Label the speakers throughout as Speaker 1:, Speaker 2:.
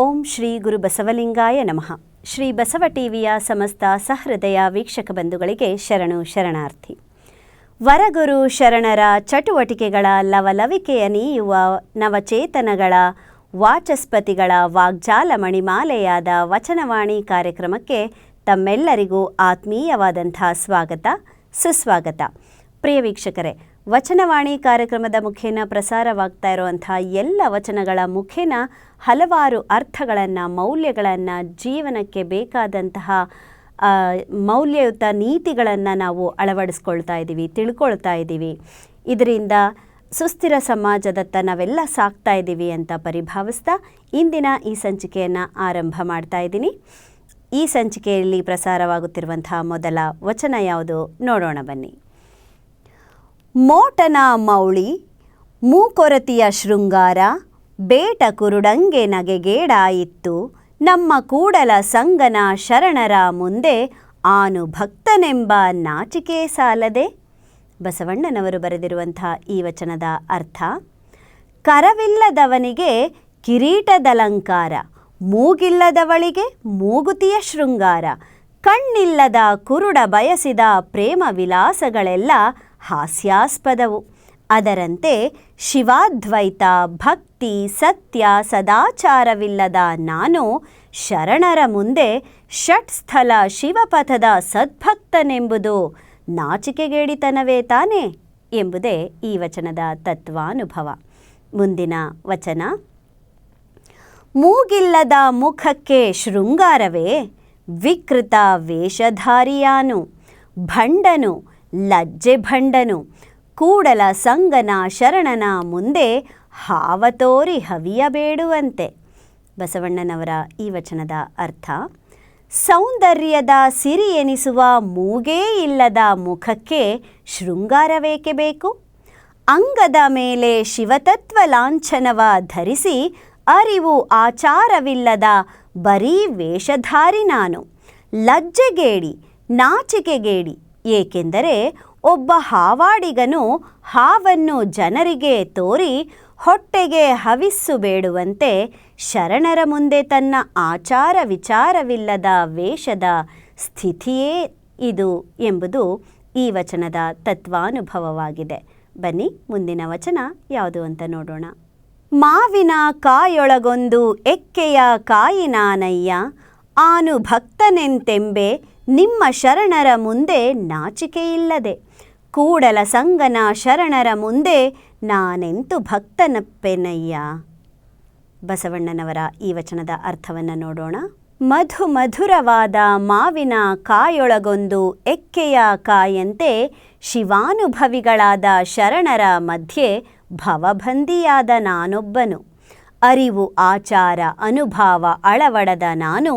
Speaker 1: ಓಂ ಶ್ರೀ ಗುರು ಬಸವಲಿಂಗಾಯ ನಮಃ. ಶ್ರೀ ಬಸವ ಟಿವಿಯ ಸಮಸ್ತ ಸಹೃದಯ ವೀಕ್ಷಕ ಬಂಧುಗಳಿಗೆ ಶರಣು ಶರಣಾರ್ಥಿ. ವರಗುರು ಶರಣರ ಚಟುವಟಿಕೆಗಳ ಲವಲವಿಕೆಯ ನೀಯುವ ನವಚೇತನಗಳ, ವಾಚಸ್ಪತಿಗಳ ವಾಗ್ಜಾಲ ಮಣಿಮಾಲೆಯಾದ ವಚನವಾಣಿ ಕಾರ್ಯಕ್ರಮಕ್ಕೆ ತಮ್ಮೆಲ್ಲರಿಗೂ ಆತ್ಮೀಯವಾದಂಥ ಸ್ವಾಗತ, ಸುಸ್ವಾಗತ. ಪ್ರಿಯ ವೀಕ್ಷಕರೇ ವಚನವಾಣಿ ಕಾರ್ಯಕ್ರಮದ ಮುಖೇನ ಪ್ರಸಾರವಾಗ್ತಾ ಇರುವಂಥ ಎಲ್ಲ ವಚನಗಳ ಮುಖೇನ ಹಲವಾರು ಅರ್ಥಗಳನ್ನು, ಮೌಲ್ಯಗಳನ್ನು, ಜೀವನಕ್ಕೆ ಬೇಕಾದಂತಹ ಮೌಲ್ಯಯುತ ನೀತಿಗಳನ್ನು ನಾವು ಅಳವಡಿಸ್ಕೊಳ್ತಾ ಇದ್ದೀವಿ, ತಿಳ್ಕೊಳ್ತಾ ಇದ್ದೀವಿ. ಇದರಿಂದ ಸುಸ್ಥಿರ ಸಮಾಜದತ್ತ ನಾವೆಲ್ಲ ಸಾಕ್ತಾ ಇದ್ದೀವಿ ಅಂತ ಪರಿಭಾವಿಸ್ತಾ ಇಂದಿನ ಈ ಸಂಚಿಕೆಯನ್ನು ಆರಂಭ ಮಾಡ್ತಾ ಇದ್ದೀನಿ. ಈ ಸಂಚಿಕೆಯಲ್ಲಿ ಪ್ರಸಾರವಾಗುತ್ತಿರುವಂತಹ ಮೊದಲ ವಚನ ಯಾವುದು? ನೋಡೋಣ ಬನ್ನಿ. ಮೋಟನ ಮೌಳಿ, ಮೂಕೊರತಿಯ ಶೃಂಗಾರ, ಬೇಟ ಕುರುಡಂಗೆ ನಗೆಗೇಡಾಯಿತ್ತು ನಮ್ಮ ಕೂಡಲ ಸಂಗನ ಶರಣರ ಮುಂದೆ ಆನು ಭಕ್ತನೆಂಬ ನಾಚಿಕೆ ಸಾಲದೆ. ಬಸವಣ್ಣನವರು ಬರೆದಿರುವಂಥ ಈ ವಚನದ ಅರ್ಥ, ಕರವಿಲ್ಲದವನಿಗೆ ಕಿರೀಟದಲಂಕಾರ, ಮೂಗಿಲ್ಲದವಳಿಗೆ ಮೂಗುತಿಯ ಶೃಂಗಾರ, ಕಣ್ಣಿಲ್ಲದ ಕುರುಡ ಬಯಸಿದ ಪ್ರೇಮ ವಿಲಾಸಗಳೆಲ್ಲ ಹಾಸ್ಯಾಸ್ಪದವು. ಅದರಂತೆ ಶಿವಾದ್ವೈತ, ಭಕ್ತಿ, ಸತ್ಯ ಸದಾಚಾರವಿಲ್ಲದ ನಾನು ಶರಣರ ಮುಂದೆ ಷಟ್ಸ್ಥಲ ಶಿವಪಥದ ಸದ್ಭಕ್ತನೆಂಬುದು ನಾಚಿಕೆಗೇಡಿತನವೇ ತಾನೇ ಎಂಬುದೇ ಈ ವಚನದ ತತ್ವಾನುಭವ. ಮುಂದಿನ ವಚನ. ಮೂಗಿಲ್ಲದ ಮುಖಕ್ಕೆ ಶೃಂಗಾರವೇ, ವಿಕೃತ ವೇಷಧಾರಿಯಾನು, ಭಂಡನು ಲಜ್ಜೆ ಭಂಡನು. ಕೂಡಲ ಸಂಗನ ಶರಣನ ಮುಂದೆ ಹಾವತೋರಿ ಹವಿಯಬೇಡುವಂತೆ. ಬಸವಣ್ಣನವರ ಈ ವಚನದ ಅರ್ಥ, ಸೌಂದರ್ಯದ ಸಿರಿ ಎನಿಸುವ ಮೂಗೇ ಇಲ್ಲದ ಮುಖಕ್ಕೆ ಶೃಂಗಾರವೇಕೆ ಬೇಕು? ಅಂಗದ ಮೇಲೆ ಶಿವತತ್ವ ಲಾಂಛನವ ಧರಿಸಿ ಅರಿವು ಆಚಾರವಿಲ್ಲದ ಬರೀ ವೇಷಧಾರಿ ನಾನು. ಲಜ್ಜೆಗೇಡಿ, ನಾಚಿಕೆಗೇಡಿ ಏಕೆಂದರೆ ಒಬ್ಬ ಹಾವಾಡಿಗನು ಹಾವನ್ನು ಜನರಿಗೆ ತೋರಿ ಹೊಟ್ಟೆಗೆ ಹವಿಸ್ಸು ಬೇಡುವಂತೆ ಶರಣರ ಮುಂದೆ ತನ್ನ ಆಚಾರ ವಿಚಾರವಿಲ್ಲದ ವೇಷದ ಸ್ಥಿತಿಯೇ ಇದು ಎಂಬುದು ಈ ವಚನದ ತತ್ವಾನುಭವವಾಗಿದೆ. ಬನ್ನಿ, ಮುಂದಿನ ವಚನ ಯಾವುದು ಅಂತ ನೋಡೋಣ. ಮಾವಿನ ಕಾಯೊಳಗೊಂದು ಎಕ್ಕೆಯ ಕಾಯಿನಾನಯ್ಯ, ಆನು ಭಕ್ತನೆಂತೆಂಬೆ ನಿಮ್ಮ ಶರಣರ ಮುಂದೆ ನಾಚಿಕೆಯಿಲ್ಲದೆ, ಕೂಡಲ ಸಂಗನ ಶರಣರ ಮುಂದೆ ನಾನೆಂತು ಭಕ್ತನಪ್ಪೆನಯ್ಯ? ಬಸವಣ್ಣನವರ ಈ ವಚನದ ಅರ್ಥವನ್ನು ನೋಡೋಣ. ಮಧು ಮಧುರವಾದ ಮಾವಿನ ಕಾಯೊಳಗೊಂದು ಎಕ್ಕೆಯ ಕಾಯಂತೆ ಶಿವಾನುಭವಿಗಳಾದ ಶರಣರ ಮಧ್ಯೆ ಭವಬಂದಿಯಾದ ನಾನೊಬ್ಬನು. ಅರಿವು, ಆಚಾರ, ಅನುಭಾವ ಅಳವಡದ ನಾನು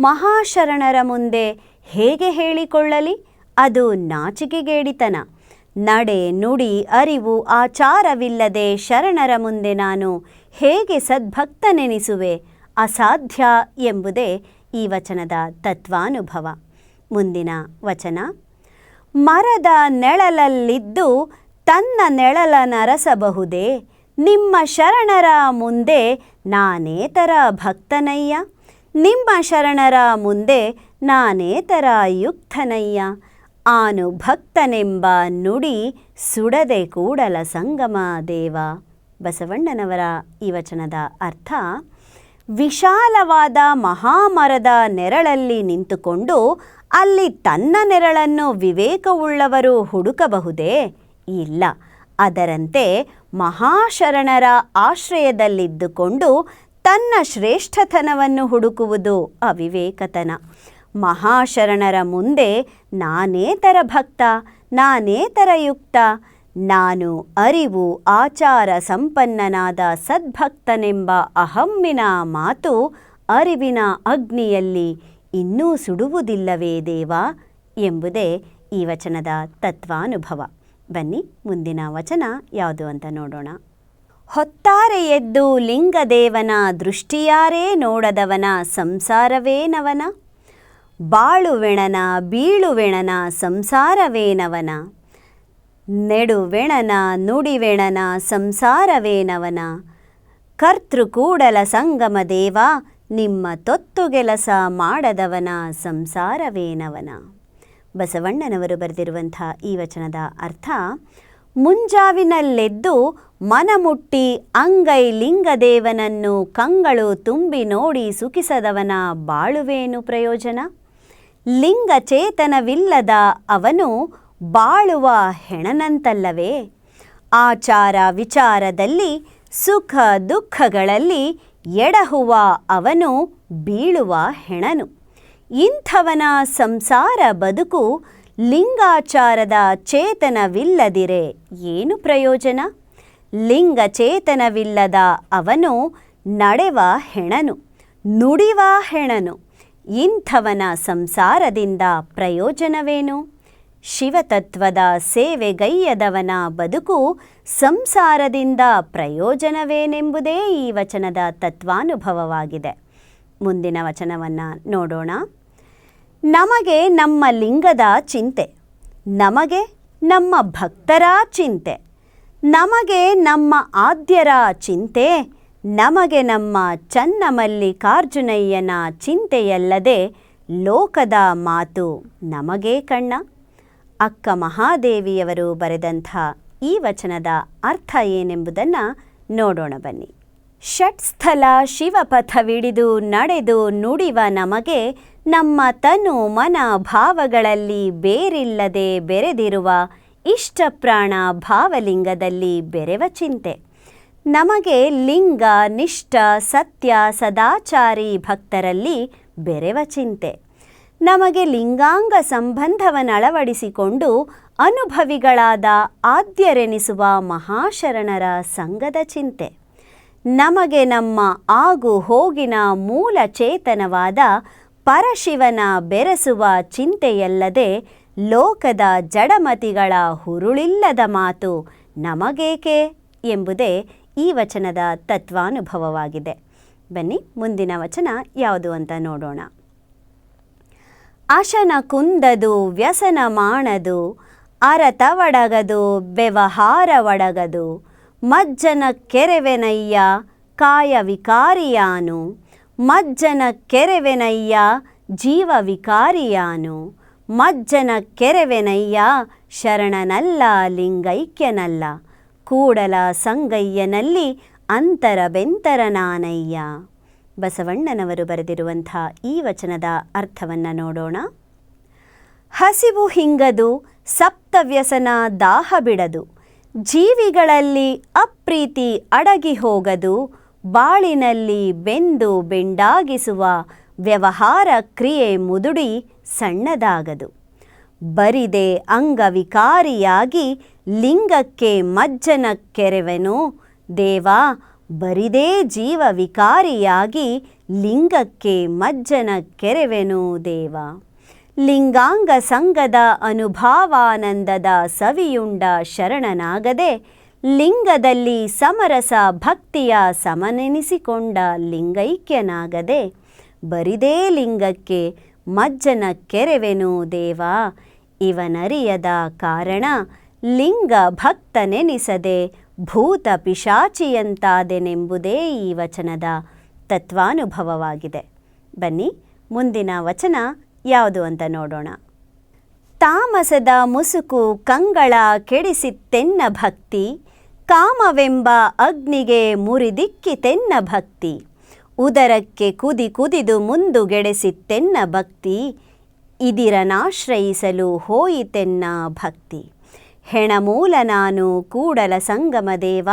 Speaker 1: ಮಹಾಶರಣರ ಮುಂದೆ ಹೇಗೆ ಹೇಳಿಕೊಳ್ಳಲಿ? ಅದು ನಾಚಿಕೆಗೇಡಿತನ. ನಡೆ ನುಡಿ ಅರಿವು ಆಚಾರವಿಲ್ಲದೆ ಶರಣರ ಮುಂದೆ ನಾನು ಹೇಗೆ ಸದ್ಭಕ್ತನೆನಿಸುವೆ? ಅಸಾಧ್ಯ ಎಂಬುದೇ ಈ ವಚನದ ತತ್ವಾನುಭವ. ಮುಂದಿನ ವಚನ. ಮರದ ನೆಳಲಲ್ಲಿದ್ದು ತನ್ನ ನೆಳಲ ನರಸಬಹುದೇ? ನಿಮ್ಮ ಶರಣರ ಮುಂದೆ ನಾನೇತರ ಭಕ್ತನಯ್ಯ? ನಿಮ್ಮ ಶರಣರ ಮುಂದೆ ನಾನೇತರ ಯುಕ್ತನಯ್ಯ ಆನು ಭಕ್ತನೆಂಬ ನುಡಿ ಸುಡದೆ ಕೂಡಲ ಸಂಗಮ ದೇವ. ಬಸವಣ್ಣನವರ ಈ ವಚನದ ಅರ್ಥ, ವಿಶಾಲವಾದ ಮಹಾಮರದ ನೆರಳಲ್ಲಿ ನಿಂತುಕೊಂಡು ಅಲ್ಲಿ ತನ್ನ ನೆರಳನ್ನು ವಿವೇಕವುಳ್ಳವರು ಹುಡುಕಬಹುದೇ? ಇಲ್ಲ. ಅದರಂತೆ ಮಹಾಶರಣರ ಆಶ್ರಯದಲ್ಲಿದ್ದುಕೊಂಡು ತನ್ನ ಶ್ರೇಷ್ಠತನವನ್ನು ಹುಡುಕುವುದು ಅವಿವೇಕತನ. ಮಹಾಶರಣರ ಮುಂದೆ ನಾನೇತರ ಭಕ್ತ ನಾನೇತರ ಯುಕ್ತ ನಾನು ಅರಿವು ಆಚಾರ ಸಂಪನ್ನನಾದ ಸದ್ಭಕ್ತನೆಂಬ ಅಹಮ್ಮಿನ ಮಾತು ಅರಿವಿನ ಅಗ್ನಿಯಲ್ಲಿ ಇನ್ನೂ ಸುಡುವುದಿಲ್ಲವೇ ದೇವ ಎಂಬುದೇ ಈ ವಚನದ ತತ್ವಾನುಭವ. ಬನ್ನಿ, ಮುಂದಿನ ವಚನ ಯಾವುದು ಅಂತ ನೋಡೋಣ. ಹೊತ್ತಾರೆ ಎದ್ದು ಲಿಂಗದೇವನ ದೃಷ್ಟಿಯಾರೇ ನೋಡದವನ ಸಂಸಾರವೇನವನ? ಬಾಳುವೆಣನ, ಬೀಳುವೆಣನ, ಸಂಸಾರವೇನವನ? ನೆಡುವೆಣನ, ನುಡಿವೆಣನ, ಸಂಸಾರವೇನವನ? ಕರ್ತೃಕೂಡಲ ಸಂಗಮ ದೇವ, ನಿಮ್ಮ ತೊತ್ತುಗೆಲಸ ಮಾಡದವನ, ಸಂಸಾರವೇನವನ? ಬಸವಣ್ಣನವರು ಬರೆದಿರುವಂಥ ಈ ವಚನದ ಅರ್ಥ, ಮುಂಜಾವಿನಲ್ಲೆದ್ದು ಮನಮುಟ್ಟಿ ಅಂಗೈ ಲಿಂಗದೇವನನ್ನು ಕಂಗಳು ತುಂಬಿ ನೋಡಿ ಸುಖಿಸದವನ ಬಾಳುವೇನು ಪ್ರಯೋಜನ? ಲಿಂಗಚೇತನವಿಲ್ಲದ ಅವನು ಬಾಳುವ ಹೆಣನಂತಲ್ಲವೇ? ಆಚಾರ ವಿಚಾರದಲ್ಲಿ, ಸುಖ ದುಃಖಗಳಲ್ಲಿ ಎಡಹುವ ಅವನು ಬೀಳುವ ಹೆಣನು. ಇಂಥವನ ಸಂಸಾರ ಬದುಕು ಲಿಂಗಾಚಾರದ ಚೇತನವಿಲ್ಲದಿರೆ ಏನು ಪ್ರಯೋಜನ? ಲಿಂಗಚೇತನವಿಲ್ಲದ ಅವನು ನಡೆವ ಹೆಣನು, ನುಡಿವ ಹೆಣನು. ಇಂಥವನ ಸಂಸಾರದಿಂದ ಪ್ರಯೋಜನವೇನು? ಶಿವತತ್ವದ ಸೇವೆಗೈಯದವನ ಬದುಕು ಸಂಸಾರದಿಂದ ಪ್ರಯೋಜನವೇನೆಂಬುದೇ ಈ ವಚನದ ತತ್ವಾನುಭವವಾಗಿದೆ. ಮುಂದಿನ ವಚನವನ್ನು ನೋಡೋಣ. ನಮಗೆ ನಮ್ಮ ಲಿಂಗದ ಚಿಂತೆ, ನಮಗೆ ನಮ್ಮ ಭಕ್ತರ ಚಿಂತೆ, ನಮಗೆ ನಮ್ಮ ಆದ್ಯರ ಚಿಂತೆ ನಮಗೆ ನಮ್ಮ ಚನ್ನಮಲ್ಲಿಕಾರ್ಜುನಯ್ಯನ ಚಿಂತೆಯಲ್ಲದೆ ಲೋಕದ ಮಾತು ನಮಗೇ ಕಣ್ಣ. ಅಕ್ಕ ಮಹಾದೇವಿಯವರು ಬರೆದಂಥ ಈ ವಚನದ ಅರ್ಥ ಏನೆಂಬುದನ್ನು ನೋಡೋಣ ಬನ್ನಿ. ಷಟ್ಸ್ಥಲ ಶಿವಪಥವಿಡಿದು ನಡೆದು ನುಡಿವ ನಮಗೆ ನಮ್ಮ ತನು ಮನ ಭಾವಗಳಲ್ಲಿ ಬೇರಿಲ್ಲದೆ ಬೆರೆದಿರುವ ಇಷ್ಟಪ್ರಾಣ ಭಾವಲಿಂಗದಲ್ಲಿ ಬೆರೆವ ಚಿಂತೆ. ನಮಗೆ ಲಿಂಗ, ನಿಷ್ಠ, ಸತ್ಯ, ಸದಾಚಾರಿ ಭಕ್ತರಲ್ಲಿ ಬೆರೆವ ಚಿಂತೆ. ನಮಗೆ ಲಿಂಗಾಂಗ ಸಂಬಂಧವನ್ನಳವಡಿಸಿಕೊಂಡು ಅನುಭವಿಗಳಾದ ಆದ್ಯರೆನಿಸುವ ಮಹಾಶರಣರ ಸಂಘದ ಚಿಂತೆ. ನಮಗೆ ನಮ್ಮ ಆಗು ಹೋಗಿನ ಮೂಲ ಚೇತನವಾದ ಪರಶಿವನ ಬೆರೆಸುವ ಚಿಂತೆಯಲ್ಲದೆ ಲೋಕದ ಜಡಮತಿಗಳ ಹುರುಳಿಲ್ಲದ ಮಾತು ನಮಗೇಕೆ ಎಂಬುದೇ ಈ ವಚನದ ತತ್ವಾನುಭವವಾಗಿದೆ. ಬನ್ನಿ, ಮುಂದಿನ ವಚನ ಯಾವುದು ಅಂತ ನೋಡೋಣ. ಅಶನ ಕುಂದದು, ವ್ಯಸನ ಮಾಡದು ಅರತವಡಗದು ವ್ಯವಹಾರ ಒಡಗದು, ಮಜ್ಜನ ಕೆರೆವೆನಯ್ಯ, ಕಾಯ ವಿಕಾರಿಯಾನು, ಮಜ್ಜನ ಕೆರೆವೆನಯ್ಯ, ಜೀವ ವಿಕಾರಿಯಾನು, ಮಜ್ಜನ ಕೆರೆವೆನಯ್ಯ, ಶರಣನಲ್ಲ, ಲಿಂಗೈಕ್ಯನಲ್ಲ. ಕೂಡಲ ಸಂಗಯ್ಯನಲ್ಲಿ ಅಂತರ ಬೆಂತರನಾನಯ್ಯ ಬಸವಣ್ಣನವರು ಬರೆದಿರುವಂಥ ಈ ವಚನದ ಅರ್ಥವನ್ನು ನೋಡೋಣ. ಹಸಿವು ಹಿಂಗದು ಸಪ್ತವ್ಯಸನ ದಾಹ ಬಿಡದು, ಜೀವಿಗಳಲ್ಲಿ ಅಪ್ರೀತಿ ಅಡಗಿ ಹೋಗದು, ಬಾಳಿನಲ್ಲಿ ಬೆಂದು ಬೆಂಡಾಗಿಸುವ ವ್ಯವಹಾರ ಕ್ರಿಯೆ ಮುದುಡಿ ಸಣ್ಣದಾಗದು. ಬರಿದೆ ಅಂಗವಿಕಾರಿಯಾಗಿ ಲಿಂಗಕ್ಕೆ ಮಜ್ಜನ ಕೆರೆವೆನು. ದೇವ, ಬರಿದೇ ಜೀವ ವಿಕಾರಿಯಾಗಿ ಲಿಂಗಕ್ಕೆ ಮಜ್ಜನ ಕೆರೆವೆನು ದೇವ. ಲಿಂಗಾಂಗ ಸಂಗದ ಅನುಭಾವಾನಂದದ ಸವಿಯುಂಡ ಶರಣನಾಗದೆ ಲಿಂಗದಲ್ಲಿ ಸಮರಸ ಭಕ್ತಿಯ ಸಮನೆನಿಸಿಕೊಂಡ ಲಿಂಗೈಕ್ಯನಾಗದೆ ಬರಿದೇ ಲಿಂಗಕ್ಕೆ ಮಜ್ಜನ ಕೆರೆವೆನು ದೇವ. ಇವನರಿಯದ ಕಾರಣ ಲಿಂಗ ಭಕ್ತನೆನಿಸದೆ ಭೂತ ಪಿಶಾಚಿಯಂತಾದೆನೆಂಬುದೇ ಈ ವಚನದ ತತ್ವಾನುಭವವಾಗಿದೆ. ಬನ್ನಿ, ಮುಂದಿನ ವಚನ ಯಾವುದು ಅಂತ ನೋಡೋಣ. ತಾಮಸದ ಮುಸುಕು ಕಂಗಳ ಕೆಡಿಸಿತ್ತೆನ್ನ ಭಕ್ತಿ, ಕಾಮವೆಂಬ ಅಗ್ನಿಗೆ ಮುರಿದಿಕ್ಕಿತೆನ್ನ ಭಕ್ತಿ, ಉದರಕ್ಕೆ ಕುದಿ ಕುದಿದು ಮುಂದುಗೆಡೆಸಿತ್ತೆನ್ನ ಭಕ್ತಿ, ಇದಿರನಾಶ್ರಯಿಸಲು ಹೋಯಿತೆನ್ನ ಭಕ್ತಿ. ಹೆಣಮೂಲ ನಾನು ಕೂಡಲ ಸಂಗಮ ದೇವ,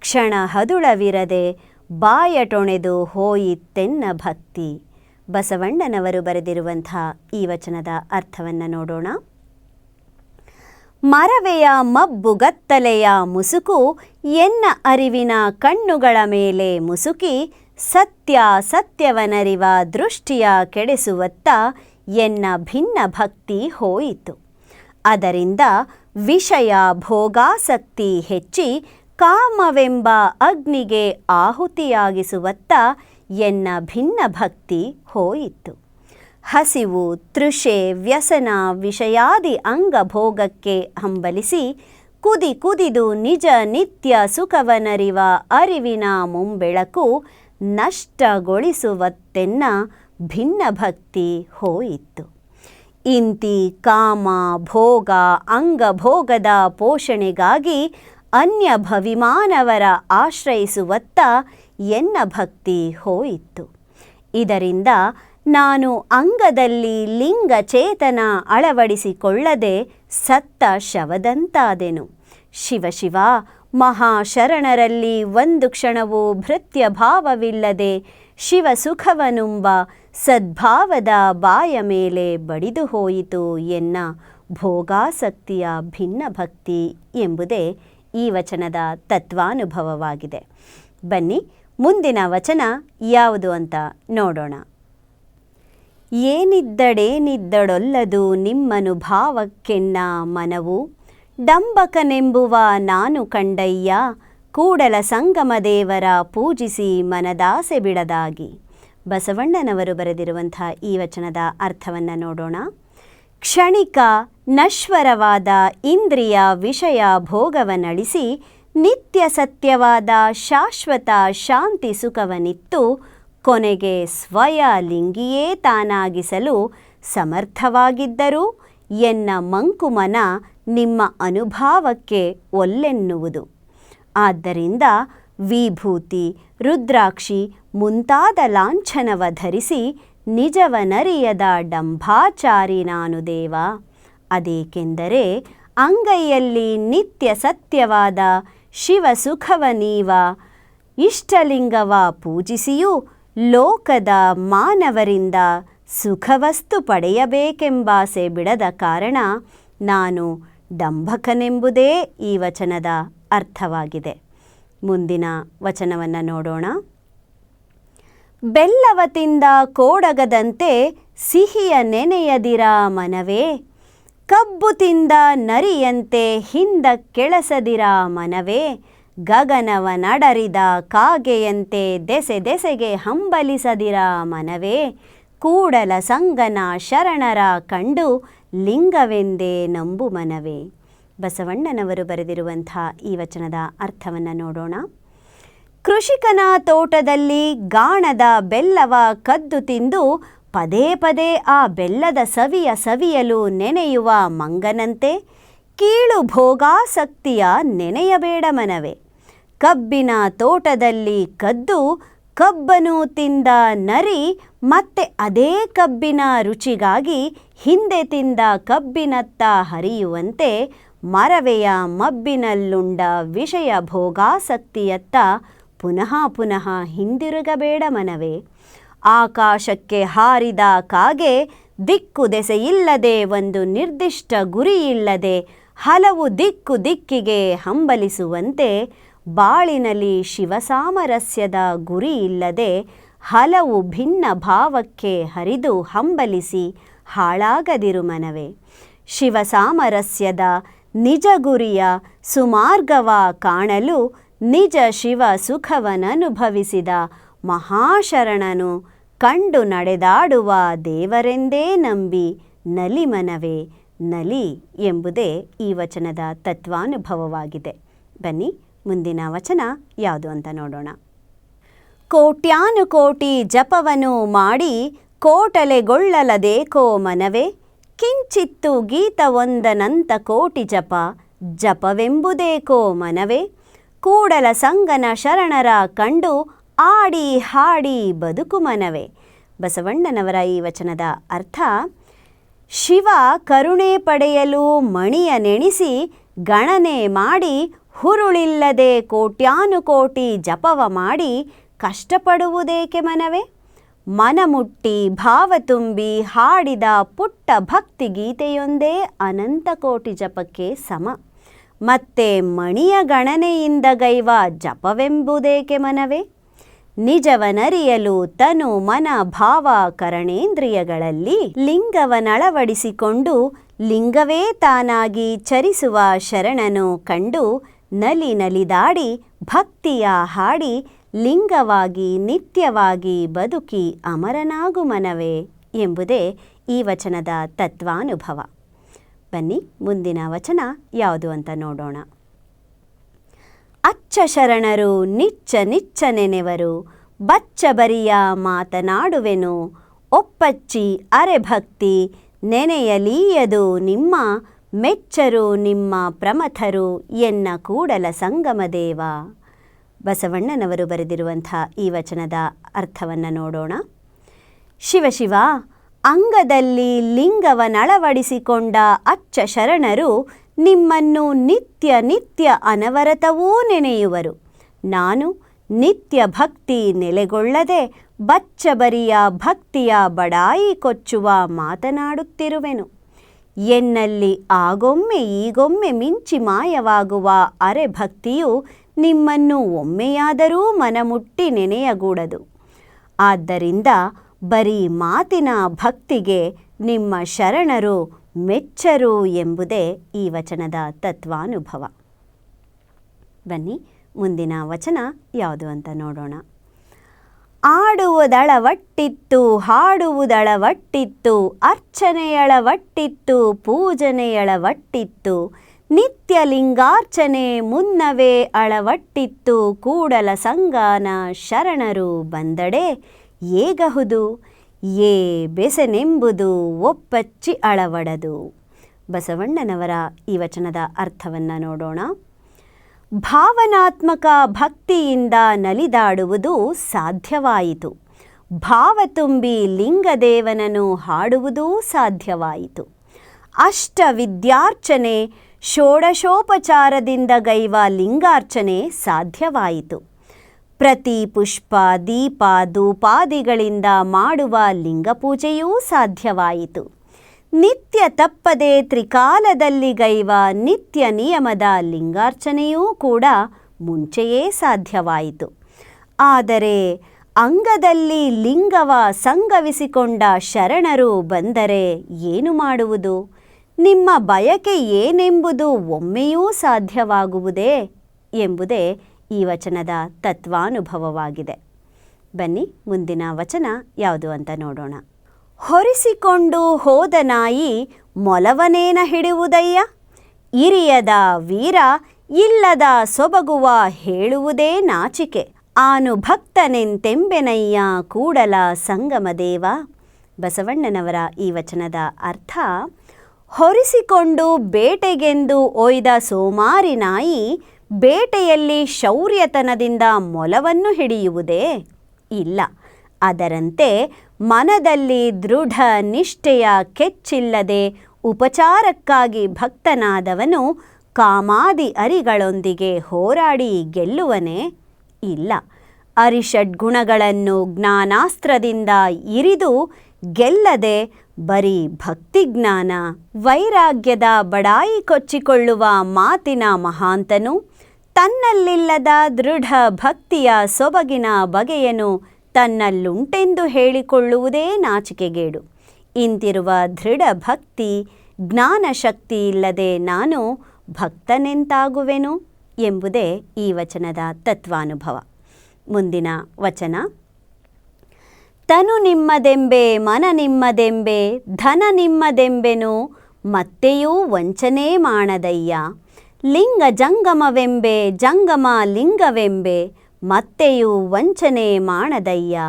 Speaker 1: ಕ್ಷಣ ಹದುಳವಿರದೆ ಬಾಯಟೊಣೆದು ಹೋಯಿತೆನ್ನ ಭಕ್ತಿ. ಬಸವಣ್ಣನವರು ಬರೆದಿರುವಂಥ ಈ ವಚನದ ಅರ್ಥವನ್ನು ನೋಡೋಣ. ಮರವೆಯ ಮಬ್ಬುಗತ್ತಲೆಯ ಮುಸುಕು, ಎನ್ನ ಅರಿವಿನ ಕಣ್ಣುಗಳ ಮೇಲೆ ಮುಸುಕಿ, ಸತ್ಯ ಸತ್ಯವನರಿವ ದೃಷ್ಟಿಯ ಕೆಡಿಸುವತ್ತ ಎನ್ನ ಭಿನ್ನ ಭಕ್ತಿ ಹೋಯಿತು. ಅದರಿಂದ ವಿಷಯ ಭೋಗಾಸಕ್ತಿ ಹೆಚ್ಚಿ ಕಾಮವೆಂಬ ಅಗ್ನಿಗೆ ಆಹುತಿಯಾಗಿಸುವತ್ತ ಎನ್ನ ಭಿನ್ನ ಭಕ್ತಿ ಹೋಯಿತು. ಹಸಿವು, ತೃಷೆ, ವ್ಯಸನ, ವಿಷಯಾದಿ ಅಂಗಭೋಗಕ್ಕೆ ಹಂಬಲಿಸಿ ಕುದಿ ಕುದಿದು ನಿಜ ನಿತ್ಯ ಸುಖವನರಿವ ಅರಿವಿನ ಮುಂಬೆಳಕು ನಷ್ಟಗೊಳಿಸುವತ್ತೆನ್ನ ಭಿನ್ನ ಭಕ್ತಿ ಹೋಯಿತು. ಇಂತಿ ಕಾಮ ಭೋಗ ಅಂಗಭೋಗದ ಪೋಷಣೆಗಾಗಿ ಅನ್ಯ ಭವಿಮಾನವರ ಆಶ್ರಯಿಸುವತ್ತ ಎನ್ನ ಭಕ್ತಿ ಹೋಯಿತು ಇದರಿಂದ ನಾನು ಅಂಗದಲ್ಲಿ ಲಿಂಗ ಚೇತನ ಅಳವಡಿಸಿಕೊಳ್ಳದೆ ಸತ್ತ ಶವದಂತಾದೆನು. ಶಿವಶಿವ ಶಿವ, ಮಹಾಶರಣರಲ್ಲಿ ಒಂದು ಕ್ಷಣವೂ ಭೃತ್ಯ ಭಾವವಿಲ್ಲದೆ ಶಿವ ಸುಖವನುಂಬ ಸದ್ಭಾವದ ಬಾಯ ಮೇಲೆ ಬಡಿದು ಹೋಯಿತು ಎನ್ನ ಭೋಗಾಸಕ್ತಿಯ ಭಿನ್ನ ಭಕ್ತಿ ಎಂಬುದೇ ಈ ವಚನದ ತತ್ವಾನುಭವವಾಗಿದೆ. ಬನ್ನಿ, ಮುಂದಿನ ವಚನ ಯಾವುದು ಅಂತ ನೋಡೋಣ. ಏನಿದ್ದಡೇನಿದ್ದಡೊಲ್ಲದು ನಿಮ್ಮನುಭಾವಕ್ಕೆನ್ನ ಮನವು? ಡಂಬಕನೆಂಬುವ ನಾನು ಕಂಡಯ್ಯ, ಕೂಡಲ ಸಂಗಮ ದೇವರ ಪೂಜಿಸಿ ಮನದಾಸೆ ಬಿಡದಾಗಿ. ಬಸವಣ್ಣನವರು ಬರೆದಿರುವಂಥ ಈ ವಚನದ ಅರ್ಥವನ್ನು ನೋಡೋಣ. ಕ್ಷಣಿಕ ನಶ್ವರವಾದ ಇಂದ್ರಿಯ ವಿಷಯ ಭೋಗವನಳಿಸಿ ನಿತ್ಯ ಸತ್ಯವಾದ ಶಾಶ್ವತ ಶಾಂತಿ ಸುಖವನಿತ್ತು ಕೊನೆಗೆ ಸ್ವಯ ಲಿಂಗಿಯೇ ತಾನಾಗಿಸಲು ಸಮರ್ಥವಾಗಿದ್ದರೂ. ಎನ್ನ ಮಂಕುಮನ ನಿಮ್ಮ ಅನುಭಾವಕ್ಕೆ ಒಲ್ಲೆನ್ನುವುದು. ಆದ್ದರಿಂದ ವಿಭೂತಿ, ರುದ್ರಾಕ್ಷಿ ಮುಂತಾದ ಲಾಂಛನವ ಧರಿಸಿ ನಿಜವನರಿಯದ ಡಂಭಾಚಾರಿ ನಾನು ದೇವ. ಅದೇಕೆಂದರೆ ಅಂಗೈಯಲ್ಲಿ ನಿತ್ಯ ಸತ್ಯವಾದ ಶಿವ ಸುಖವ ನೀವ, ಇಷ್ಟಲಿಂಗವ ಪೂಜಿಸಿಯೂ ಲೋಕದ ಮಾನವರಿಂದ ಸುಖವಸ್ತು ಪಡೆಯಬೇಕೆಂಬಾಸೆ ಬಿಡದ ಕಾರಣ ನಾನು ಡಂಭಕನೆಂಬುದೇ ಈ ವಚನದ ಅರ್ಥವಾಗಿದೆ. ಮುಂದಿನ ವಚನವನ್ನು ನೋಡೋಣ. ಬೆಲ್ಲವ ತಿಂದ ಕೋಡಗದಂತೆ ಸಿಹಿಯ ನೆನೆಯದಿರ ಮನವೇ? ಕಬ್ಬು ತಿಂದ ನರಿಯಂತೆ ಹಿಂದ ಕೆಳಸದಿರ ಮನವೇ? ಗಗನವ ನಡರಿದ ಕಾಗೆಯಂತೆ ದೆಸೆ ದೆಸೆಗೆ ಹಂಬಲಿಸದಿರ ಮನವೇ? ಕೂಡಲ ಸಂಗನ ಶರಣರ ಕಂಡು ಲಿಂಗವೆಂದೇ ನಂಬು ಮನವೇ? ಬಸವಣ್ಣನವರು ಬರೆದಿರುವಂಥ ಈ ವಚನದ ಅರ್ಥವನ್ನು ನೋಡೋಣ. ಕೃಷಿಕನ ತೋಟದಲ್ಲಿ ಗಾಣದ ಬೆಲ್ಲವ ಕದ್ದು ತಿಂದು ಪದೇ ಪದೇ ಆ ಬೆಲ್ಲದ ಸವಿಯ ಸವಿಯಲು ನೆನೆಯುವ ಮಂಗನಂತೆ ಕೀಳು ಭೋಗಾಸಕ್ತಿಯ ನೆನೆಯಬೇಡ ಮನವೇ. ಕಬ್ಬಿನ ತೋಟದಲ್ಲಿ ಕದ್ದು ಕಬ್ಬನು ತಿಂದ ನರಿ ಮತ್ತೆ ಅದೇ ಕಬ್ಬಿನ ರುಚಿಗಾಗಿ ಹಿಂದೆ ತಿಂದ ಕಬ್ಬಿನತ್ತ ಹರಿಯುವಂತೆ ಮರವೆಯ ಮಬ್ಬಿನಲ್ಲುಂಡ ವಿಷಯ ಭೋಗಾಸಕ್ತಿಯತ್ತ ಪುನಃ ಪುನಃ ಹಿಂದಿರುಗಬೇಡ ಮನವೇ. ಆಕಾಶಕ್ಕೆ ಹಾರಿದ ಕಾಗೆ ದಿಕ್ಕು ದೆಸೆಯಿಲ್ಲದೆ ಒಂದು ನಿರ್ದಿಷ್ಟ ಗುರಿಯಿಲ್ಲದೆ ಹಲವು ದಿಕ್ಕು ದಿಕ್ಕಿಗೆ ಹಂಬಲಿಸುವಂತೆ ಬಾಳಿನಲ್ಲಿ ಶಿವಸಾಮರಸ್ಯದ ಗುರಿ ಇಲ್ಲದೆ ಹಲವು ಭಿನ್ನ ಭಾವಕ್ಕೆ ಹರಿದು ಹಂಬಲಿಸಿ ಹಾಳಾಗದಿರು ಮನವೇ. ಶಿವಸಾಮರಸ್ಯದ ನಿಜ ಗುರಿಯ ಸುಮಾರ್ಗವ ಕಾಣಲು ನಿಜ ಶಿವ ಸುಖವನನುಭವಿಸಿದ ಮಹಾಶರಣನು ಕಂಡು ನಡೆದಾಡುವ ದೇವರೆಂದೇ ನಂಬಿ ನಲಿಮನವೇ ನಲಿ ಎಂಬುದೇ ಈ ವಚನದ ತತ್ವಾನುಭವವಾಗಿದೆ. ಬನ್ನಿ, ಮುಂದಿನ ವಚನ ಯಾವುದು ಅಂತ ನೋಡೋಣ. ಕೋಟ್ಯಾನುಕೋಟಿ ಜಪವನ್ನು ಮಾಡಿ ಕೋಟಲೆಗೊಳ್ಳಲದೇಕೋ ಮನವೇ ಕಿಂಚಿತ್ತು ಗೀತವೊಂದನಂತ ಕೋಟಿ ಜಪ ಜಪವೆಂಬುದೇಕೋ ಮನವೇ ಕೂಡಲ ಸಂಗನ ಶರಣರ ಕಂಡು ಆಡಿ ಹಾಡಿ ಬದುಕು ಮನವೇ. ಬಸವಣ್ಣನವರ ಈ ವಚನದ ಅರ್ಥ, ಶಿವ ಕರುಣೆ ಪಡೆಯಲು ಮಣಿಯ ನೆಣಿಸಿ ಗಣನೆ ಮಾಡಿ ಹುರುಳಿಲ್ಲದೆ ಕೋಟ್ಯಾನುಕೋಟಿ ಜಪವ ಮಾಡಿ ಕಷ್ಟಪಡುವುದೇಕೆ ಮನವೇ? ಮನಮುಟ್ಟಿ ಭಾವ ತುಂಬಿ ಹಾಡಿದ ಪುಟ್ಟ ಭಕ್ತಿ ಗೀತೆಯೊಂದೇ ಅನಂತ ಕೋಟಿ ಜಪಕ್ಕೆ ಸಮ. ಮತ್ತೆ ಮಣಿಯ ಗಣನೆಯಿಂದ ಗೈವ ಜಪವೆಂಬುದೇಕೆ ಮನವೇ? ನಿಜವನರಿಯಲು ತನು ಮನ ಭಾವ ಕರಣೇಂದ್ರಿಯಗಳಲ್ಲಿ ಲಿಂಗವನಳವಡಿಸಿಕೊಂಡು ಲಿಂಗವೇ ತಾನಾಗಿ ಚರಿಸುವ ಶರಣನು ಕಂಡು ನಲಿ ನಲಿದಾಡಿ ಭಕ್ತಿಯ ಹಾಡಿ ಲಿಂಗವಾಗಿ ನಿತ್ಯವಾಗಿ ಬದುಕಿ ಅಮರನಾಗು ಮನವೇ ಎಂಬುದೇ ಈ ವಚನದ ತತ್ವಾನುಭವ. ಬನ್ನಿ, ಮುಂದಿನ ವಚನ ಯಾವುದು ಅಂತ ನೋಡೋಣ. ಅಚ್ಚ ಶರಣರು, ನಿಚ್ಚ ನಿಚ್ಚ ನೆನೆವರು ಬಚ್ಚಬರಿಯ ಮಾತನಾಡುವೆನು, ಒಪ್ಪಚ್ಚಿ ಅರೆಭಕ್ತಿ ನೆನೆಯಲೀಯದು ನಿಮ್ಮ, ಮೆಚ್ಚರು ನಿಮ್ಮ ಪ್ರಮಥರು ಎನ್ನ ಕೂಡಲ ಸಂಗಮದೇವ ಬಸವಣ್ಣನವರು ಬರೆದಿರುವಂಥ ಈ ವಚನದ ಅರ್ಥವನ್ನು ನೋಡೋಣ. ಶಿವಶಿವ ಅಂಗದಲ್ಲಿ ಲಿಂಗವನಳವಡಿಸಿಕೊಂಡ ಅಚ್ಚ ಶರಣರು ನಿಮ್ಮನ್ನು ನಿತ್ಯ ನಿತ್ಯ ಅನವರತವೂ ನೆನೆಯುವರು. ನಾನು ನಿತ್ಯ ಭಕ್ತಿ ನೆಲೆಗೊಳ್ಳದೆ ಬಚ್ಚಬರಿಯ ಭಕ್ತಿಯ ಬಡಾಯಿ ಕೊಚ್ಚುವ ಮಾತನಾಡುತ್ತಿರುವೆನು. ಎನ್ನಲ್ಲಿ ಆಗೊಮ್ಮೆ ಈಗೊಮ್ಮೆ ಮಿಂಚಿ ಮಾಯವಾಗುವ ಅರೆ ಭಕ್ತಿಯು ನಿಮ್ಮನ್ನು ಒಮ್ಮೆಯಾದರೂ ಮನಮುಟ್ಟಿ ನೆನೆಯಗೂಡದು. ಆದ್ದರಿಂದ ಬರೀ ಮಾತಿನ ಭಕ್ತಿಗೆ ನಿಮ್ಮ ಶರಣರು ಮೆಚ್ಚರು ಎಂಬುದೇ ಈ ವಚನದ ತತ್ವಾನುಭವ. ಬನ್ನಿ, ಮುಂದಿನ ವಚನ ಯಾವುದು ಅಂತ ನೋಡೋಣ. ಆಡುವುದಳವಟ್ಟಿತ್ತು, ಹಾಡುವುದಳವಟ್ಟಿತ್ತು, ಅರ್ಚನೆಯಳವಟ್ಟಿತ್ತು, ಪೂಜನೆಯಳವಟ್ಟಿತ್ತು ನಿತ್ಯ ಲಿಂಗಾರ್ಚನೆ ಮುನ್ನವೇ ಅಳವಟ್ಟಿತ್ತು, ಕೂಡಲ ಸಂಗಾನ ಶರಣರು ಬಂದಡೆ ಏಗಹುದು? ಏ ಬೆಸನೆಂಬುದು ಒಪ್ಪಚ್ಚಿ ಅಳವಡದು. ಬಸವಣ್ಣನವರ ಈ ವಚನದ ಅರ್ಥವನ್ನು ನೋಡೋಣ. ಭಾವನಾತ್ಮಕ ಭಕ್ತಿಯಿಂದ ನಲಿದಾಡುವುದು ಸಾಧ್ಯವಾಯಿತು. ಭಾವ ತುಂಬಿ ಲಿಂಗದೇವನನ್ನು ಹಾಡುವುದೂ ಸಾಧ್ಯವಾಯಿತು. ಅಷ್ಟ ವಿದ್ಯಾರ್ಚನೆ, ಷೋಡಶೋಪಚಾರದಿಂದ ಗೈವ ಲಿಂಗಾರ್ಚನೆ ಸಾಧ್ಯವಾಯಿತು. ಪ್ರತಿ ಪುಷ್ಪ, ದೀಪ, ಧೂಪಾದಿಗಳಿಂದ ಮಾಡುವ ಲಿಂಗಪೂಜೆಯೂ ಸಾಧ್ಯವಾಯಿತು. ನಿತ್ಯ ತಪ್ಪದೆ ತ್ರಿಕಾಲದಲ್ಲಿ ಗೈವ ನಿತ್ಯ ನಿಯಮದ ಲಿಂಗಾರ್ಚನೆಯೂ ಕೂಡ ಮುಂಚೆಯೇ ಸಾಧ್ಯವಾಯಿತು. ಆದರೆ ಅಂಗದಲ್ಲಿ ಲಿಂಗವ ಸಂಗವಿಸಿಕೊಂಡ ಶರಣರು ಬಂದರೆ ಏನು ಮಾಡುವುದು? ನಿಮ್ಮ ಬಯಕೆ ಏನೆಂಬುದು ಒಮ್ಮೆಯೂ ಸಾಧ್ಯವಾಗುವುದೇ ಎಂಬುದೇ ಈ ವಚನದ ತತ್ವಾನುಭವವಾಗಿದೆ. ಬನ್ನಿ, ಮುಂದಿನ ವಚನ ಯಾವುದು ಅಂತ ನೋಡೋಣ. ಹೊರಿಸಿಕೊಂಡು ಹೋದ ನಾಯಿ ಮೊಲವನೇನ ಹಿಡುವುದಯ್ಯ ಇರಿಯದ ವೀರ ಇಲ್ಲದ ಸೊಬಗುವ ಹೇಳುವುದೇ ನಾಚಿಕೆ. ಆನು ಭಕ್ತನೆಂತೆಂಬೆನಯ್ಯ ಕೂಡಲ ಸಂಗಮದೇವ ಬಸವಣ್ಣನವರ ಈ ವಚನದ ಅರ್ಥ, ಹೊರಿಸಿಕೊಂಡು ಬೇಟೆಗೆಂದು ಒಯ್ದ ಸೋಮಾರಿ ನಾಯಿ ಬೇಟೆಯಲ್ಲಿ ಶೌರ್ಯತನದಿಂದ ಮೊಲವನ್ನು ಹಿಡಿಯುವುದೇ ಇಲ್ಲ. ಅದರಂತೆ ಮನದಲ್ಲಿ ದೃಢ ನಿಷ್ಠೆಯ ಕೆಚ್ಚಿಲ್ಲದೆ ಉಪಚಾರಕ್ಕಾಗಿ ಭಕ್ತನಾದವನು ಕಾಮಾದಿ ಅರಿಗಳೊಂದಿಗೆ ಹೋರಾಡಿ ಗೆಲ್ಲುವನೇ ಇಲ್ಲ. ಅರಿಷಡ್ಗುಣಗಳನ್ನು ಜ್ಞಾನಾಸ್ತ್ರದಿಂದ ಇರಿದು ಗೆಲ್ಲದೆ ಬರೀ ಭಕ್ತಿಜ್ಞಾನ, ವೈರಾಗ್ಯದ ಬಡಾಯಿ ಕೊಚ್ಚಿಕೊಳ್ಳುವ ಮಾತಿನ ಮಹಾಂತನು ತನ್ನಲ್ಲಿಲ್ಲದ ದೃಢ ಭಕ್ತಿಯ ಸೊಬಗಿನ ಬಗೆಯನು ತನ್ನಲ್ಲುಂಟೆಂದು ಹೇಳಿಕೊಳ್ಳುವುದೇ ನಾಚಿಕೆಗೇಡು. ಇಂತಿರುವ ದೃಢ ಭಕ್ತಿ ಜ್ಞಾನಶಕ್ತಿ ಇಲ್ಲದೆ ನಾನು ಭಕ್ತನೆಂತಾಗುವೆನು ಎಂಬುದೇ ಈ ವಚನದ ತತ್ವಾನುಭವ. ಮುಂದಿನ ವಚನ. ತನು ನಿಮ್ಮದೆಂಬೆ, ಮನ ನಿಮ್ಮದೆಂಬೆ, ಧನ ನಿಮ್ಮದೆಂಬೆನು ಮತ್ತೆಯೂ ವಂಚನೆ ಮಾಡದಯ್ಯ. ಲಿಂಗ ಜಂಗಮವೆಂಬೆ, ಜಂಗಮ ಲಿಂಗವೆಂಬೆ, ಮತ್ತೆಯೂ ವಂಚನೆ ಮಾಡದಯ್ಯ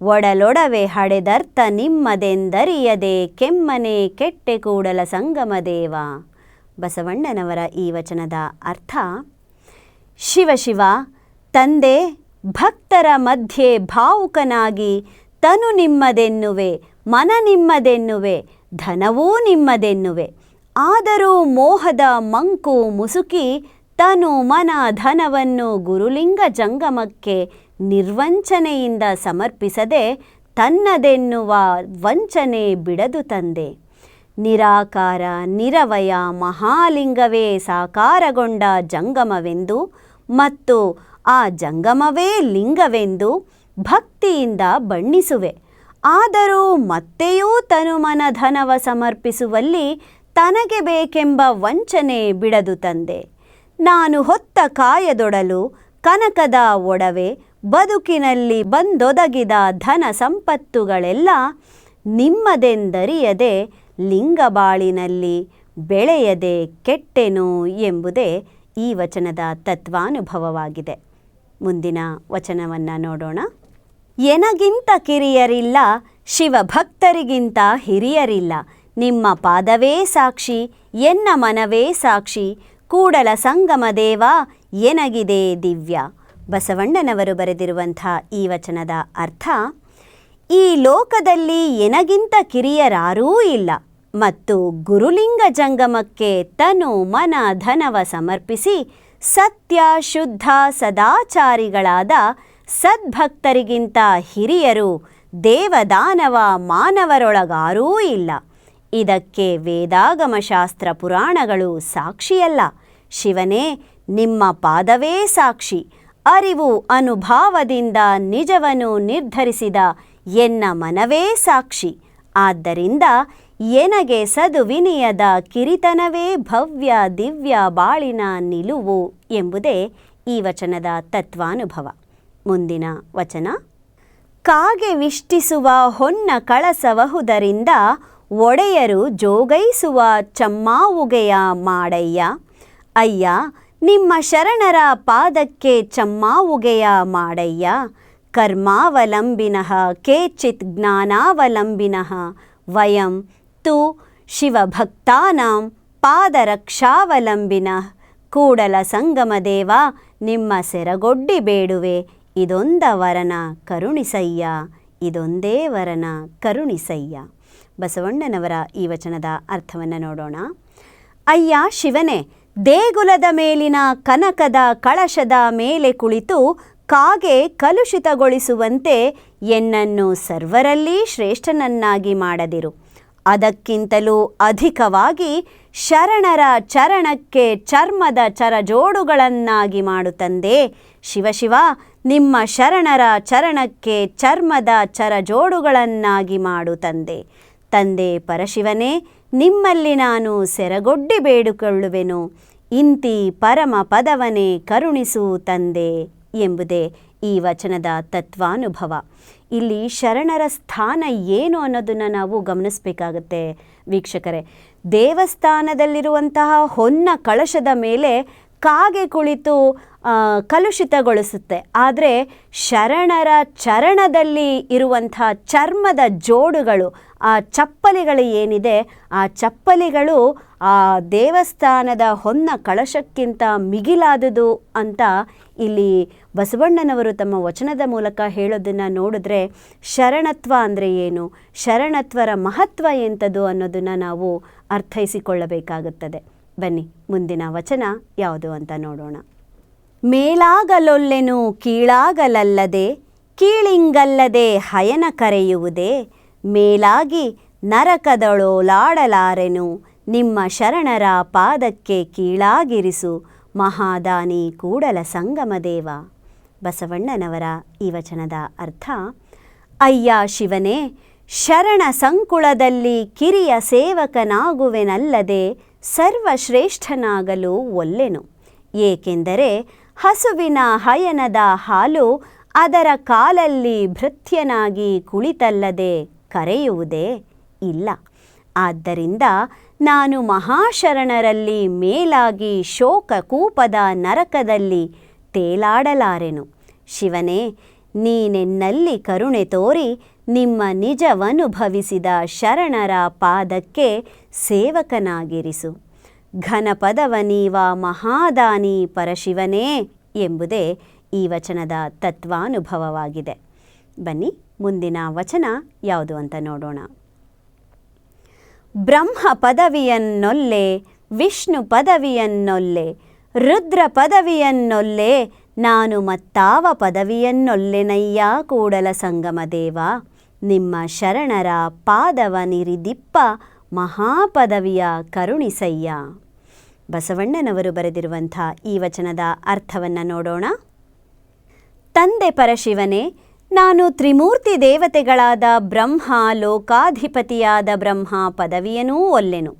Speaker 1: ಒಡಲೊಡವೆ ಹಡೆದರ್ಥ ನಿಮ್ಮದೆಂದರಿಯದೆ ಕೆಮ್ಮನೆ ಕೆಟ್ಟೆ ಕೂಡಲ ಸಂಗಮದೇವ. ಬಸವಣ್ಣನವರ ಈ ವಚನದ ಅರ್ಥ ಶಿವಶಿವ ತಂದೆ, ಭಕ್ತರ ಮಧ್ಯೆ ಭಾವುಕನಾಗಿ ತನು ನಿಮ್ಮದೆನ್ನುವೆ, ಮನ ನಿಮ್ಮದೆನ್ನುವೆ, ಧನವೂ ನಿಮ್ಮದೆನ್ನುವೆ. ಆದರೂ ಮೋಹದ ಮಂಕು ಮುಸುಕಿ ತನು ಮನ ಧನವನ್ನು ಗುರುಲಿಂಗ ಜಂಗಮಕ್ಕೆ ನಿರ್ವಂಚನೆಯಿಂದ ಸಮರ್ಪಿಸದೆ ತನ್ನದೆನ್ನುವ ವಂಚನೆ ಬಿಡದು ತಂದೆ. ನಿರಾಕಾರ ನಿರವಯ ಮಹಾಲಿಂಗವೇ ಸಾಕಾರಗೊಂಡ ಜಂಗಮವೆಂದು ಮತ್ತು ಆ ಜಂಗಮವೇ ಲಿಂಗವೆಂದು ಭಕ್ತಿಯಿಂದ ಬಣ್ಣಿಸುವೆ. ಆದರೂ ಮತ್ತೆಯೂ ತನುಮನ ಧನವ ಸಮರ್ಪಿಸುವಲ್ಲಿ ತನಗೆ ಬೇಕೆಂಬ ವಂಚನೆ ಬಿಡದು ತಂದೆ. ನಾನು ಹೊತ್ತ ಕಾಯದೊಡಲು ಕನಕದ ಒಡವೆ, ಬದುಕಿನಲ್ಲಿ ಬಂದೊದಗಿದ ಧನ ಸಂಪತ್ತುಗಳೆಲ್ಲ ನಿಮ್ಮದೆಂದರಿಯದೆ ಲಿಂಗಬಾಳಿನಲ್ಲಿ ಬೆಳೆಯದೆ ಕೆಟ್ಟೆನು ಎಂಬುದೇ ಈ ವಚನದ ತತ್ವಾನುಭವವಾಗಿದೆ. ಮುಂದಿನ ವಚನವನ್ನು ನೋಡೋಣ. ಎನಗಿಂತ ಕಿರಿಯರಿಲ್ಲ, ಶಿವಭಕ್ತರಿಗಿಂತ ಹಿರಿಯರಿಲ್ಲ ನಿಮ್ಮ ಪಾದವೇ ಸಾಕ್ಷಿ, ಎನ್ನ ಮನವೇ ಸಾಕ್ಷಿ, ಕೂಡಲ ಸಂಗಮ ದೇವ, ಎನಗಿದೆ ದಿವ್ಯ. ಬಸವಣ್ಣನವರು ಬರೆದಿರುವಂಥ ಈ ವಚನದ ಅರ್ಥ, ಈ ಲೋಕದಲ್ಲಿ ಎನಗಿಂತ ಕಿರಿಯರಾರೂ ಇಲ್ಲ, ಮತ್ತು ಗುರುಲಿಂಗ ಜಂಗಮಕ್ಕೆ ತನು ಮನ ಧನವ ಸಮರ್ಪಿಸಿ ಸತ್ಯ ಶುದ್ಧ ಸದಾಚಾರಿಗಳಾದ ಸದ್ಭಕ್ತರಿಗಿಂತ ಹಿರಿಯರು ದೇವದಾನವ ಮಾನವರೊಳಗಾರೂ ಇಲ್ಲ. ಇದಕ್ಕೆ ವೇದಾಗಮ ಶಾಸ್ತ್ರ ಪುರಾಣಗಳು ಸಾಕ್ಷಿಯಲ್ಲ. ಶಿವನೇ, ನಿಮ್ಮ ಪಾದವೇ ಸಾಕ್ಷಿ. ಅರಿವು ಅನುಭಾವದಿಂದ ನಿಜವನ್ನು ನಿರ್ಧರಿಸಿದ ಎನ್ನ ಮನವೇ ಸಾಕ್ಷಿ. ಆದ್ದರಿಂದ ಎನಗೆ ಸದುವಿನಿಯದ ಕಿರಿತನವೇ ಭವ್ಯ ದಿವ್ಯ ಬಾಳಿನ ನಿಲುವು ಎಂಬುದೇ ಈ ವಚನದ ತತ್ವಾನುಭವ. ಮುಂದಿನ ವಚನ. ಕಾಗೆ ವಿಷ್ಟಿಸುವ ಹೊನ್ನ ಕಳಸಬಹುದರಿಂದ ಒಡೆಯರು ಜೋಗೈಸುವ ಚಮ್ಮಾವುಗೆಯ ಮಾಡಯ್ಯ. ಅಯ್ಯ, ನಿಮ್ಮ ಶರಣರ ಪಾದಕ್ಕೆ ಚಮ್ಮಾವುಗೆಯ ಮಾಡಯ್ಯ. ಕರ್ಮಾವಲಂಬಿನಃ, ಕೇಚಿತ್ ಜ್ಞಾನಾವಲಂಬಿನಃ. ವಯಂ ತು ಶಿವಭಕ್ತಾನಾಂ ಪಾದರಕ್ಷಾವಲಂಬಿನಃ. ಕೂಡಲ ಸಂಗಮದೇವ ನಿಮ್ಮ ಸೆರಗೊಡ್ಡಿ ಬೇಡುವೆ. ಇದೊಂದ ವರನ ಕರುಣಿಸಯ್ಯ. ಇದೊಂದೇ ವರನ ಕರುಣಿಸಯ್ಯ. ಬಸವಣ್ಣನವರ ಈ ವಚನದ ಅರ್ಥವನ್ನು ನೋಡೋಣ. ಅಯ್ಯ ಶಿವನೇ, ದೇಗುಲದ ಮೇಲಿನ ಕನಕದ ಕಳಶದ ಮೇಲೆ ಕುಳಿತು ಕಾಗೆ ಕಲುಷಿತಗೊಳಿಸುವಂತೆ ಎನ್ನನ್ನು ಸರ್ವರಲ್ಲಿ ಶ್ರೇಷ್ಠನನ್ನಾಗಿ ಮಾಡದಿರು. ಅದಕ್ಕಿಂತಲೂ ಅಧಿಕವಾಗಿ ಶರಣರ ಚರಣಕ್ಕೆ ಚರ್ಮದ ಚರಜೋಡುಗಳನ್ನಾಗಿ ಮಾಡು ತಂದೆ. ಶಿವಶಿವ ನಿಮ್ಮ ಶರಣರ ಚರಣಕ್ಕೆ ಚರ್ಮದ ಚರಜೋಡುಗಳನ್ನಾಗಿ ಮಾಡು ತಂದೆ. ತಂದೆ ಪರಶಿವನೇ, ನಿಮ್ಮಲ್ಲಿ ನಾನು ಸೆರಗೊಡ್ಡಿ ಬೇಡಿಕೊಳ್ಳುವೆನು. ಇಂತಿ ಪರಮ ಪದವನೇ ಕರುಣಿಸು ತಂದೆ ಎಂಬುದೇ ಈ ವಚನದ ತತ್ವಾನುಭವ. ಇಲ್ಲಿ ಶರಣರ ಸ್ಥಾನ ಏನು ಅನ್ನೋದನ್ನು ನಾವು ಗಮನಿಸಬೇಕಾಗತ್ತೆ. ವೀಕ್ಷಕರೇ, ದೇವಸ್ಥಾನದಲ್ಲಿರುವಂತಹ ಹೊನ್ನ ಕಳಶದ ಮೇಲೆ ಕಾಗೆ ಕುಳಿತು ಕಲುಷಿತಗೊಳಿಸುತ್ತೆ. ಆದರೆ ಶರಣರ ಚರಣದಲ್ಲಿ ಇರುವಂತಹ ಚರ್ಮದ ಜೋಡುಗಳು ಆ ಚಪ್ಪಲಿಗಳು ಏನಿದೆ, ಆ ಚಪ್ಪಲಿಗಳು ಆ ದೇವಸ್ಥಾನದ ಹೊನ್ನ ಕಳಶಕ್ಕಿಂತ ಮಿಗಿಲಾದುದು ಅಂತ ಇಲ್ಲಿ ಬಸವಣ್ಣನವರು ತಮ್ಮ ವಚನದ ಮೂಲಕ ಹೇಳೋದನ್ನು ನೋಡಿದ್ರೆ ಶರಣತ್ವ ಅಂದರೆ ಏನು, ಶರಣತ್ವರ ಮಹತ್ವ ಎಂಥದ್ದು ಅನ್ನೋದನ್ನು ನಾವು ಅರ್ಥೈಸಿಕೊಳ್ಳಬೇಕಾಗುತ್ತದೆ. ಬನ್ನಿ, ಮುಂದಿನ ವಚನ ಯಾವುದು ಅಂತ ನೋಡೋಣ. ಮೇಲಾಗಲೊಲ್ಲೆನು, ಕೀಳಾಗಲಲ್ಲದೆ, ಕೀಳಿಂಗಲ್ಲದೆ ಹಯನ ಕರೆಯುವುದೇ ಮೇಲಾಗಿ ನರಕದಳೋಲಾಡಲಾರೆನು. ನಿಮ್ಮ ಶರಣರ ಪಾದಕ್ಕೆ ಕೀಳಾಗಿರಿಸು ಮಹಾದಾನಿ ಕೂಡಲ ಸಂಗಮದೇವ ಬಸವಣ್ಣನವರ ಈ ವಚನದ ಅರ್ಥ, ಅಯ್ಯ ಶಿವನೇ, ಶರಣ ಸಂಕುಳದಲ್ಲಿ ಕಿರಿಯ ಸೇವಕನಾಗುವೆನಲ್ಲದೆ ಸರ್ವಶ್ರೇಷ್ಠನಾಗಲು ಒಲ್ಲೆನು. ಏಕೆಂದರೆ ಹಸುವಿನ ಹಯನದ ಹಾಲು ಅದರ ಕಾಲಲ್ಲಿ ಭೃತ್ಯನಾಗಿ ಕುಳಿತಲ್ಲದೆ ಕರೆಯುವುದೇ ಇಲ್ಲ. ಆದ್ದರಿಂದ ನಾನು ಮಹಾಶರಣರಲ್ಲಿ ಮೇಲಾಗಿ ಶೋಕ ಕೂಪದ ನರಕದಲ್ಲಿ ತೇಲಾಡಲಾರೆನು. ಶಿವನೇ, ನೀನೆನ್ನಲ್ಲಿ ಕರುಣೆ ತೋರಿ ನಿಮ್ಮ ನಿಜವನುಭವಿಸಿದ ಶರಣರ ಪಾದಕ್ಕೆ ಸೇವಕನಾಗಿರಿಸು. ಘನಪದವ ನೀವ ಮಹಾದಾನಿ ಪರಶಿವನೇ ಎಂಬುದೇ ಈ ವಚನದ ತತ್ವಾನುಭವವಾಗಿದೆ. ಬನ್ನಿ. ಮುಂದಿನ ವಚನ ಯಾವುದು ಅಂತ ನೋಡೋಣ. ಬ್ರಹ್ಮ ಪದವಿಯನ್ನೊಲ್ಲೆ, ವಿಷ್ಣು ಪದವಿಯನ್ನೊಲ್ಲೆ, ರುದ್ರ ಪದವಿಯನ್ನೊಲ್ಲೆ, ನಾನು ಮತ್ತಾವ ಪದವಿಯನ್ನೊಲ್ಲೆನಯ್ಯ ಕೂಡಲ ಸಂಗಮ ದೇವ. ನಿಮ್ಮ ಶರಣರ ಪಾದವ ನಿರಿದಿಪ್ಪ ಮಹಾಪದವಿಯ ಕರುಣಿಸಯ್ಯ. ಬಸವಣ್ಣನವರು ಬರೆದಿರುವಂಥ ಈ ವಚನದ ಅರ್ಥವನ್ನು ನೋಡೋಣ. ತಂದೆ ಪರಶಿವನೇ ನಾನು ತ್ರಿಮೂರ್ತಿ ದೇವತೆಗಳಾದ ಬ್ರಹ್ಮ, ಲೋಕಾಧಿಪತಿಯಾದ ಬ್ರಹ್ಮ ಪದವಿಯನ್ನೂ ಒಲ್ಲೆನು.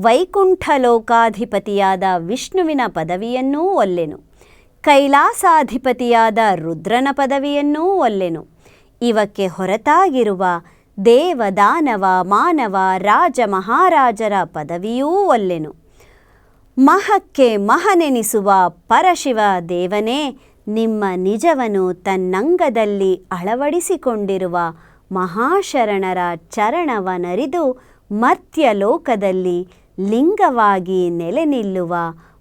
Speaker 1: ವೈಕುಂಠ ಲೋಕಾಧಿಪತಿಯಾದ ವಿಷ್ಣುವಿನ ಪದವಿಯನ್ನೂ ಒಲ್ಲೆನು. ಕೈಲಾಸಾಧಿಪತಿಯಾದ ರುದ್ರನ ಪದವಿಯನ್ನೂ ಒಲ್ಲೆನು. ಇವಕ್ಕೆ ಹೊರತಾಗಿರುವ ದೇವ ದಾನವ ಮಾನವ, ರಾಜ ಮಹಾರಾಜರ ಪದವಿಯೂ ಒಲ್ಲೆನು. ಮಹಕ್ಕೆ ಮಹನೆನಿಸುವ ಪರಶಿವ ದೇವನೇ, ನಿಮ್ಮ ನಿಜವನು ತನ್ನಂಗದಲ್ಲಿ ಅಳವಡಿಸಿಕೊಂಡಿರುವ ಮಹಾಶರಣರ ಚರಣವನರಿದು ಮರ್ತ್ಯಲೋಕದಲ್ಲಿ ಲಿಂಗವಾಗಿ ನೆಲೆ ನಿಲ್ಲುವ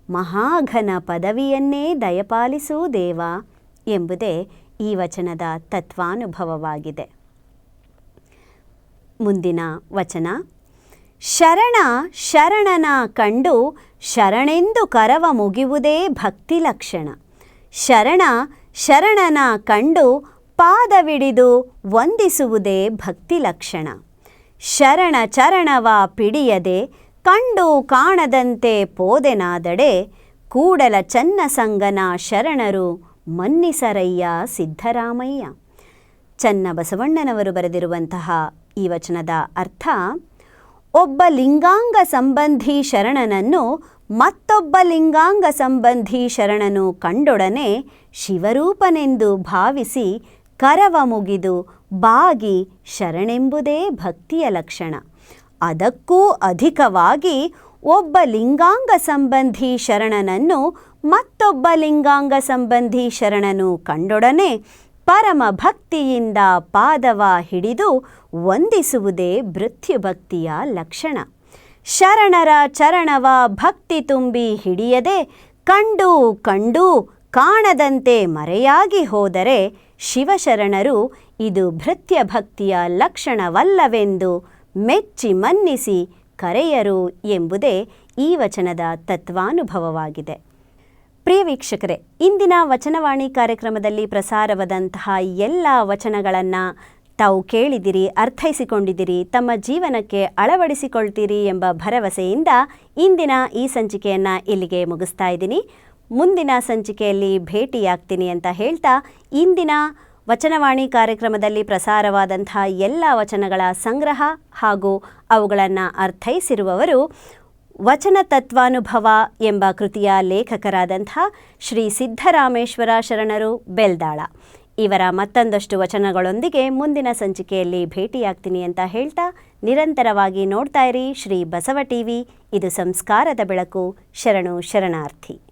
Speaker 1: ಮಹಾಘನ ಪದವಿಯನ್ನೇ ದಯಪಾಲಿಸು ದೇವ ಎಂಬುದೇ ಈ ವಚನದ ತತ್ವಾನುಭವವಾಗಿದೆ. ಮುಂದಿನ ವಚನ ಶರಣ ಶರಣನ ಕಂಡು ಶರಣೆಂದು ಕರವ ಮುಗಿಯುವುದೇ ಭಕ್ತಿ ಲಕ್ಷಣ. ಶರಣ ಶರಣನ ಕಂಡು ಪಾದವಿಡಿದು ವಂದಿಸುವುದೇ ಭಕ್ತಿ ಲಕ್ಷಣ. ಶರಣ ಚರಣವ ಪಿಡಿಯದೆ ಕಂಡು ಕಾಣದಂತೆ ಪೋದೆನಾದಡೆ ಕೂಡಲ ಚನ್ನ ಸಂಗನ ಶರಣರು ಮನ್ನಿಸರಯ್ಯ ಸಿದ್ದರಾಮಯ್ಯ. ಚನ್ನ ಬಸವಣ್ಣನವರು ಬರೆದಿರುವಂತಹ ಈ ವಚನದ ಅರ್ಥ ಒಬ್ಬ ಲಿಂಗಾಂಗ ಸಂಬಂಧಿ ಶರಣನನ್ನು ಮತ್ತೊಬ್ಬ ಲಿಂಗಾಂಗ ಸಂಬಂಧಿ ಶರಣನು ಕಂಡೊಡನೆ ಶಿವರೂಪನೆಂದು ಭಾವಿಸಿ ಕರವ ಮುಗಿದು ಬಾಗಿ ಶರಣೆಂಬುದೇ ಭಕ್ತಿಯ ಲಕ್ಷಣ. ಅದಕ್ಕೂ ಅಧಿಕವಾಗಿ ಒಬ್ಬ ಲಿಂಗಾಂಗ ಸಂಬಂಧಿ ಶರಣನನ್ನು ಮತ್ತೊಬ್ಬ ಲಿಂಗಾಂಗ ಸಂಬಂಧಿ ಶರಣನು ಕಂಡೊಡನೆ ಪರಮ ಭಕ್ತಿಯಿಂದ ಪಾದವ ಹಿಡಿದು ವಂದಿಸುವುದೇ ಭೃತ್ಯುಭಕ್ತಿಯ ಲಕ್ಷಣ. ಶರಣರ ಚರಣವ ಭಕ್ತಿ ತುಂಬಿ ಹಿಡಿಯದೆ ಕಂಡು ಕಂಡು ಕಾಣದಂತೆ ಮರೆಯಾಗಿ ಹೋದರೆ ಶಿವಶರಣರು ಇದು ಭೃತ್ಯ ಭಕ್ತಿಯ ಲಕ್ಷಣವಲ್ಲವೆಂದು ಮೆಚ್ಚಿ ಮನ್ನಿಸಿ ಕರೆಯರು ಎಂಬುದೇ ಈ ವಚನದ ತತ್ವಾನುಭವವಾಗಿದೆ. ಪ್ರಿಯ ವೀಕ್ಷಕರೇ, ಇಂದಿನ ವಚನವಾಣಿ ಕಾರ್ಯಕ್ರಮದಲ್ಲಿ ಪ್ರಸಾರವಾದಂತಹ ಎಲ್ಲ ವಚನಗಳನ್ನು ತಾವು ಕೇಳಿದಿರಿ, ಅರ್ಥೈಸಿಕೊಂಡಿದಿರಿ, ತಮ್ಮ ಜೀವನಕ್ಕೆ ಅಳವಡಿಸಿಕೊಳ್ತೀರಿ ಎಂಬ ಭರವಸೆಯಿಂದ ಇಂದಿನ ಈ ಸಂಚಿಕೆಯನ್ನು ಇಲ್ಲಿಗೆ ಮುಗಿಸ್ತಾ ಇದ್ದೀನಿ. ಮುಂದಿನ ಸಂಚಿಕೆಯಲ್ಲಿ ಭೇಟಿಯಾಗ್ತೀನಿ ಅಂತ ಹೇಳ್ತಾ ಇಂದಿನ ವಚನವಾಣಿ ಕಾರ್ಯಕ್ರಮದಲ್ಲಿ ಪ್ರಸಾರವಾದಂಥ ಎಲ್ಲ ವಚನಗಳ ಸಂಗ್ರಹ ಹಾಗೂ ಅವುಗಳನ್ನು ಅರ್ಥೈಸಿರುವವರು ವಚನ ತತ್ವಾನುಭವ ಎಂಬ ಕೃತಿಯ ಲೇಖಕರಾದಂಥ ಶ್ರೀ ಸಿದ್ದರಾಮೇಶ್ವರ ಶರಣರು ಬೆಲ್ದಾಳ. ಇವರ ಮತ್ತೊಂದಷ್ಟು ವಚನಗಳೊಂದಿಗೆ ಮುಂದಿನ ಸಂಚಿಕೆಯಲ್ಲಿ ಭೇಟಿಯಾಗ್ತೀನಿ ಅಂತ ಹೇಳ್ತಾ ನಿರಂತರವಾಗಿ ನೋಡ್ತಾ ಇರಿ ಶ್ರೀ ಬಸವ ಟಿವಿ. ಇದು ಸಂಸ್ಕಾರದ ಬೆಳಕು. ಶರಣು ಶರಣಾರ್ಥಿ.